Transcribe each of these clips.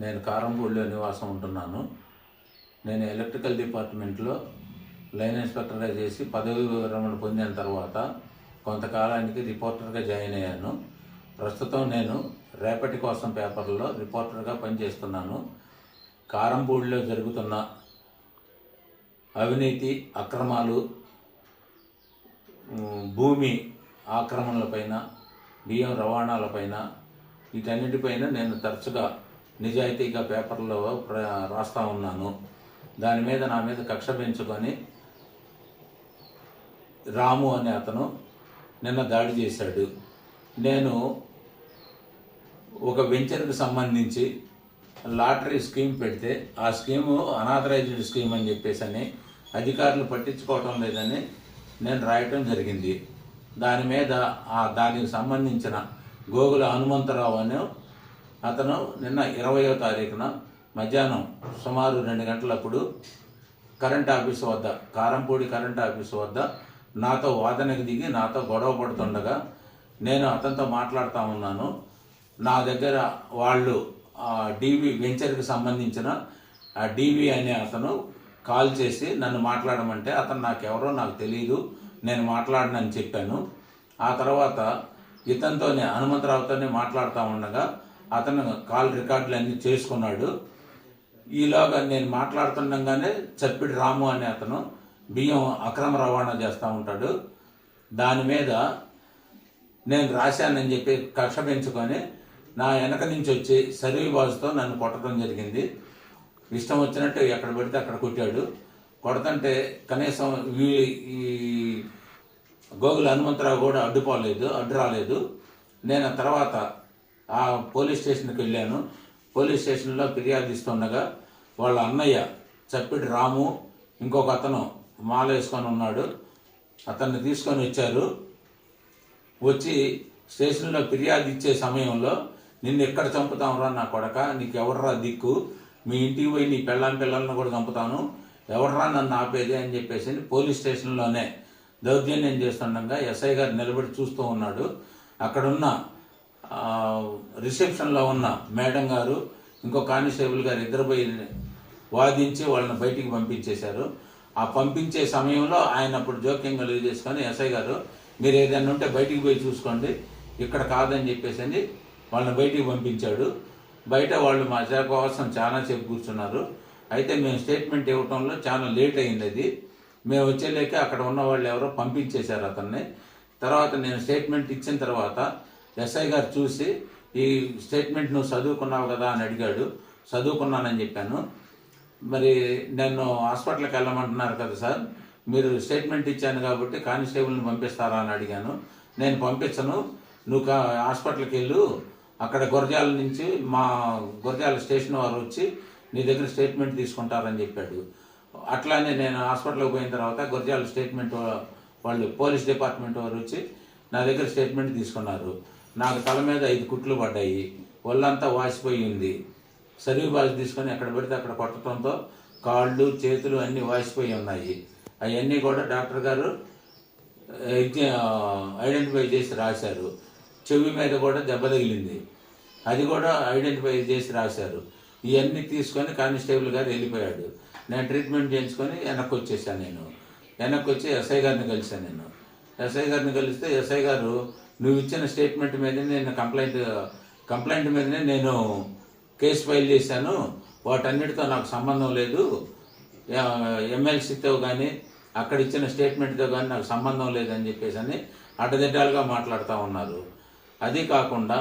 నేను కారంపూడిలో నివాసం ఉంటున్నాను. నేను ఎలక్ట్రికల్ డిపార్ట్మెంట్లో లైన్ ఇన్స్పెక్టర్గా చేసి పదవి విరమణ పొందిన తర్వాత కొంతకాలానికి రిపోర్టర్గా జాయిన్ అయ్యాను. ప్రస్తుతం నేను రేపటి కోసం పేపర్లో రిపోర్టర్గా పనిచేస్తున్నాను. కారంపూడిలో జరుగుతున్న అవినీతి అక్రమాలు భూమి ఆక్రమణలపైన బియ్యం రవాణాలపైన వీటన్నిటిపైన నేను తరచుగా నిజాయితీగా పేపర్లో రాస్తా ఉన్నాను. దాని మీద నా మీద కక్ష పెంచుకొని రాము అనే అతను నిన్న దాడి చేశాడు. నేను ఒక వెంచర్కి సంబంధించి లాటరీ స్కీమ్ పెడితే ఆ స్కీము అనాథరైజ్డ్ స్కీమ్ అని చెప్పేసి అని అధికారులు పట్టించుకోవటం లేదని నేను రాయటం జరిగింది. దాని మీద ఆ దానికి సంబంధించిన గోగుల హనుమంతరావు అనే అతను నిన్న ఇరవయో తారీఖున మధ్యాహ్నం సుమారు రెండు గంటలప్పుడు కరెంట్ ఆఫీస్ వద్ద కారంపూడి కరెంట్ ఆఫీస్ వద్ద నాతో వాదనకు దిగి నాతో గొడవ పడుతుండగా నేను అతనితో మాట్లాడుతూ ఉన్నాను. నా దగ్గర వాళ్ళు డీవీ వెంచర్కి సంబంధించిన ఆ డీవీ అనే అతను కాల్ చేసి నన్ను మాట్లాడమంటే అతను నాకెవరో నాకు తెలియదు నేను మాట్లాడనని చెప్పాను. ఆ తర్వాత ఇతనితోనే హనుమంతరావుతోనే మాట్లాడుతూ ఉండగా అతను కాల్ రికార్డులు అన్నీ చేసుకున్నాడు. ఈలోగా నేను మాట్లాడుతుండగానే చప్పిడి రాము అనే అతను బియ్యం అక్రమ రవాణా చేస్తూ ఉంటాడు. దాని మీద నేను రాశానని చెప్పి కక్ష పెంచుకొని నా వెనక నుంచి వచ్చి సర్వీ బాజుతో నన్ను కొట్టడం జరిగింది. ఇష్టం వచ్చినట్టు ఎక్కడ పెడితే అక్కడ కొట్టాడు. కొడతంటే కనీసం ఈ గోగుల హనుమంతరావు కూడా అడ్డుపోలేదు అడ్డు రాలేదు. నేను ఆ తర్వాత ఆ పోలీస్ స్టేషన్కి వెళ్ళాను. పోలీస్ స్టేషన్లో ఫిర్యాదు ఇస్తుండగా వాళ్ళ అన్నయ్య చప్పిడి రాము ఇంకొక అతను మాల వేసుకొని ఉన్నాడు. అతన్ని తీసుకొని వచ్చారు. వచ్చి స్టేషన్లో ఫిర్యాదు ఇచ్చే సమయంలో నిన్ను ఎక్కడ చంపుతావురా నా కొడక? నీకు ఎవర్రా దిక్కు? మీ ఇంటికి పోయి నీ పెళ్ళాం పిల్లలను కూడా చంపుతాను. ఎవర్రా నన్ను ఆపేది? అని చెప్పేసి పోలీస్ స్టేషన్లోనే దౌర్జన్యం చేస్తుండగా ఎస్ఐ గారు నిలబడి చూస్తూ ఉన్నాడు. అక్కడున్న రిసెప్షన్లో ఉన్న మేడం గారు ఇంకో కానిస్టేబుల్ గారు ఇద్దరు పోయి వాదించి వాళ్ళని బయటికి పంపించేశారు. ఆ పంపించే సమయంలో ఆయన అప్పుడు జోక్యం కలిగి చేసుకొని ఎస్ఐ గారు మీరు ఏదైనా ఉంటే బయటికి పోయి చూసుకోండి. ఇక్కడ కాదని చెప్పేసి అని వాళ్ళని బయటికి పంపించాడు. బయట వాళ్ళు మా చేప కోసం చాలా సేపు కూర్చున్నారు. అయితే మేము స్టేట్మెంట్ ఇవ్వటంలో చాలా లేట్ అయింది అది. మేము వచ్చేలేక అక్కడ ఉన్న వాళ్ళు ఎవరో పంపించేశారు అతన్ని. తర్వాత నేను స్టేట్మెంట్ ఇచ్చిన తర్వాత ఎస్ఐ గారు చూసి ఈ స్టేట్మెంట్ నువ్వు చదువుకున్నావు కదా అని అడిగాడు. చదువుకున్నానని చెప్పాను. మరి నేను హాస్పిటల్కి వెళ్ళమంటున్నారు కదా సార్. మీరు స్టేట్మెంట్ ఇచ్చాను కాబట్టి కానిస్టేబుల్ని పంపిస్తారా అని అడిగాను. నేను పంపించను. నువ్వు కా హాస్పిటల్కి వెళ్ళు. అక్కడ గురజాల నుంచి మా గురజాల స్టేషన్ వారు వచ్చి నీ దగ్గర స్టేట్మెంట్ తీసుకుంటారని చెప్పాడు. అట్లానే నేను హాస్పిటల్కి పోయిన తర్వాత గురజాల స్టేట్మెంట్ వాళ్ళు పోలీస్ డిపార్ట్మెంట్ వారు వచ్చి నా దగ్గర స్టేట్మెంట్ తీసుకున్నారు. నాకు తల మీద ఐదు కుట్లు పడ్డాయి. ఒళ్ళంతా వాసిపోయి ఉంది. సర్వీ తీసుకొని ఎక్కడ పెడితే అక్కడ కొట్టడంతో కాళ్ళు చేతులు అన్నీ వాసిపోయి ఉన్నాయి. అవన్నీ కూడా డాక్టర్ గారు ఐడెంటిఫై చేసి రాశారు. చెవి మీద కూడా దెబ్బ తగిలింది. అది కూడా ఐడెంటిఫై చేసి రాశారు. ఇవన్నీ తీసుకొని కానిస్టేబుల్ గారు వెళ్ళిపోయాడు. నేను ట్రీట్మెంట్ చేయించుకొని వెనక్కి వచ్చేసాను నేను. వెనక్కి వచ్చి ఎస్ఐ గారిని కలిశాను నేను. ఎస్ఐ గారిని కలిస్తే ఎస్ఐ గారు నువ్వు ఇచ్చిన స్టేట్మెంట్ మీదనే నేను కంప్లైంట్ కంప్లైంట్ మీదనే నేను కేసు ఫైల్ చేశాను. వాటన్నిటితో నాకు సంబంధం లేదు. ఎమ్మెల్సీతో కానీ అక్కడ ఇచ్చిన స్టేట్మెంట్తో కానీ నాకు సంబంధం లేదని చెప్పేసి అని అడ్డదిడ్డాలుగా మాట్లాడుతూ ఉన్నారు. అది కాకుండా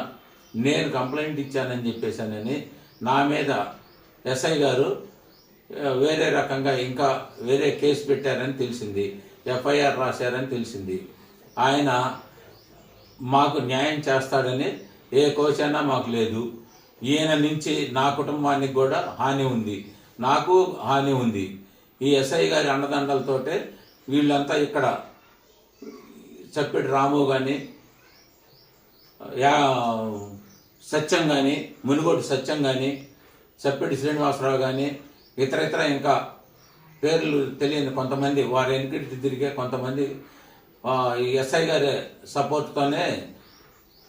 నేను కంప్లైంట్ ఇచ్చానని చెప్పేసానని నా మీద ఎస్ఐ గారు వేరే రకంగా ఇంకా వేరే కేసు పెట్టారని తెలిసింది. ఎఫ్ఐఆర్ రాశారని తెలిసింది. ఆయన మాకు న్యాయం చేస్తాడని ఏ కోశైనా మాకు లేదు. ఈయన నుంచి నా కుటుంబానికి కూడా హాని ఉంది. నాకు హాని ఉంది. ఈ ఎస్ఐ గారి అండదండలతోటే వీళ్ళంతా ఇక్కడ చప్పిడి రాము కానీ యా సత్యం కానీ మునుగోడు సత్యం కానీ చప్పిడి శ్రీనివాసరావు కానీ ఇతర ఇతర ఇంకా పేర్లు తెలియని కొంతమంది వారి వెనుకటి తిరిగే కొంతమంది ఎస్ఐ గారి సపోర్ట్తోనే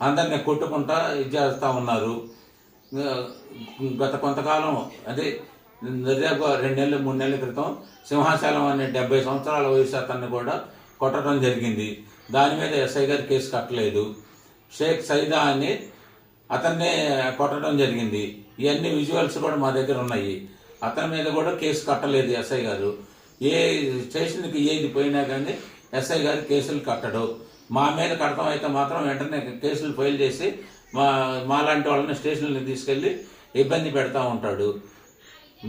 అందరిని కొట్టుకుంటా ఇది చేస్తూ ఉన్నారు. గత కొంతకాలం అదే దాదాపు రెండు నెలలు మూడు నెలల క్రితం సింహాచలం అనే డెబ్బై సంవత్సరాల వయసు అతన్ని కూడా కొట్టడం జరిగింది. దాని మీద ఎస్ఐ గారు కేసు కట్టలేదు. షేక్ సైదా అని అతన్నే కొట్టడం జరిగింది. ఇవన్నీ విజువల్స్ కూడా మా దగ్గర ఉన్నాయి. అతని మీద కూడా కేసు కట్టలేదు ఎస్ఐ గారు. ఏ స్టేషన్కి ఏది పోయినా కానీ ఎస్ఐ గారు కేసులు కట్టడు. మా మీద కడతాం అయితే మాత్రం వెంటనే కేసులు ఫైల్ చేసి మా మాలాంటి వాళ్ళని స్టేషన్కి తీసుకెళ్ళి ఇబ్బంది పెడతా ఉంటాడు.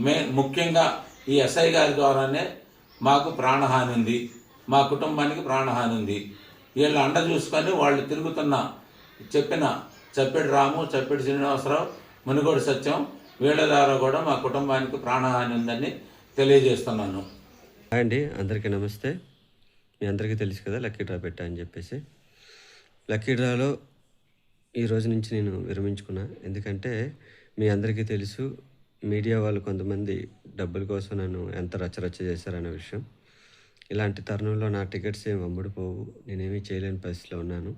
మే ముఖ్యంగా ఈ ఎస్ఐ గారి ద్వారానే మాకు ప్రాణహాని ఉంది. మా కుటుంబానికి ప్రాణహాని ఉంది. వీళ్ళు అండ చూసుకొని వాళ్ళు తిరుగుతున్న చెప్పిన చప్పెడి రాము చప్పెడి శ్రీనివాసరావు మునుగోడు సత్యం వీళ్ళ ద్వారా కూడా మా కుటుంబానికి ప్రాణహాని ఉందని తెలియజేస్తున్నాను. అండి అందరికీ నమస్తే. మీ అందరికీ తెలుసు కదా లక్కీ డ్రా పెట్టా అని చెప్పేసి. లక్కీ డ్రాలో ఈ రోజు నుంచి నేను విరమించుకున్నా. ఎందుకంటే మీ అందరికీ తెలుసు మీడియా వాళ్ళు కొంతమంది డబ్బుల కోసం నన్ను ఎంత రచ్చరచ్చ చేశారనే విషయం. ఇలాంటి తరుణంలో నా టికెట్స్ ఏమి అమ్ముడుపోవు. నేనేమీ చేయలేని పరిస్థితిలో ఉన్నాను.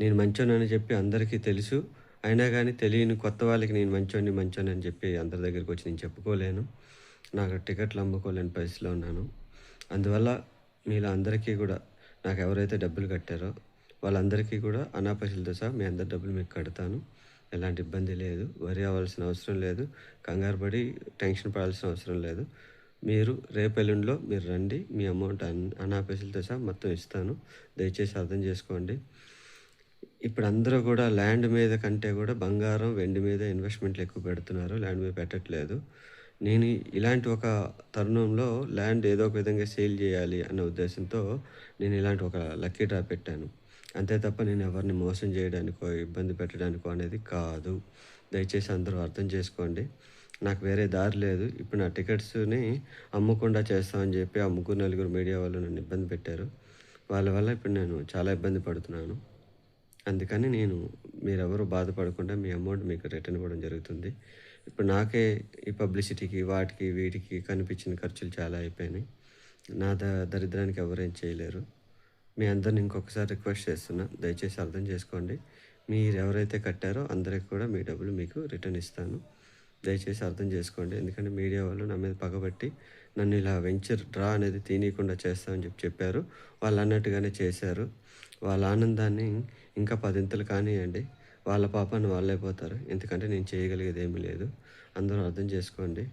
నేను మంచోనని చెప్పి అందరికీ తెలుసు. అయినా కానీ తెలియని కొత్త వాళ్ళకి నేను మంచోని మంచోని అని చెప్పి అందరి దగ్గరికి వచ్చి నేను చెప్పుకోలేను. నాకు టికెట్లు అమ్ముకోలేని పరిస్థితిలో ఉన్నాను. అందువల్ల మీలో అందరికీ కూడా నాకు ఎవరైతే డబ్బులు కట్టారో వాళ్ళందరికీ కూడా అనాపశలతో సహా మీ అందరి డబ్బులు మీకు కడతాను. ఎలాంటి ఇబ్బంది లేదు వరి అవ్వాల్సిన అవసరం లేదు కంగారు పడి టెన్షన్ పడాల్సిన అవసరం లేదు. మీరు రేపు ఎల్లుండిలో మీరు రండి మీ అమౌంట్ అన్ అనాపశలతో సహా మొత్తం ఇస్తాను. దయచేసి అర్థం చేసుకోండి. ఇప్పుడు అందరూ కూడా ల్యాండ్ మీద కంటే కూడా బంగారం వెండి మీద ఇన్వెస్ట్మెంట్లు ఎక్కువ పెడుతున్నారు. ల్యాండ్ మీద పెట్టట్లేదు. నేను ఇలాంటి ఒక తరుణంలో ల్యాండ్ ఏదో ఒక విధంగా సేల్ చేయాలి అన్న ఉద్దేశంతో నేను ఇలాంటి ఒక లక్కీ డ్రా పెట్టాను. అంతే తప్ప నేను ఎవరిని మోసం చేయడానికో ఇబ్బంది పెట్టడానికో అనేది కాదు. దయచేసి అందరూ అర్థం చేసుకోండి. నాకు వేరే దారి లేదు. ఇప్పుడు నా టికెట్స్ని అమ్మకుండా చేస్తామని చెప్పి ఆ ముగ్గురు నలుగురు మీడియా వాళ్ళు నన్ను ఇబ్బంది పెట్టారు. వాళ్ళ వల్ల ఇప్పుడు నేను చాలా ఇబ్బంది పడుతున్నాను. అందుకని నేను మీరెవరు బాధపడకుండా మీ అమౌంట్ మీకు రిటర్న్ ఇవ్వడం జరుగుతుంది. ఇప్పుడు నాకే ఈ పబ్లిసిటీకి వాటికి వీటికి కనిపించిన ఖర్చులు చాలా అయిపోయినాయి. నా ద దరిద్రానికి ఎవరేం చేయలేరు. మీ అందరిని ఇంకొకసారి రిక్వెస్ట్ చేస్తున్నా దయచేసి అర్థం చేసుకోండి. మీరు ఎవరైతే కట్టారో అందరికి కూడా మీ డబ్బులు మీకు రిటర్న్ ఇస్తాను. దయచేసి అర్థం చేసుకోండి. ఎందుకంటే మీడియా వాళ్ళు నా మీద పగబట్టి నన్ను ఇలా వెంచర్ డ్రా అనేది తీయకుండా చేస్తామని చెప్పి చెప్పారు. వాళ్ళు అన్నట్టుగానే చేశారు. వాళ్ళ ఆనందాన్ని ఇంకా పదింతలు కానివ్వండి వాళ్ళ పాపాన్ని వాళ్ళైపోతారు ఎందుకంటే నేను చేయగలిగేది ఏమీ లేదు. అందరూ అర్థం చేసుకోండి.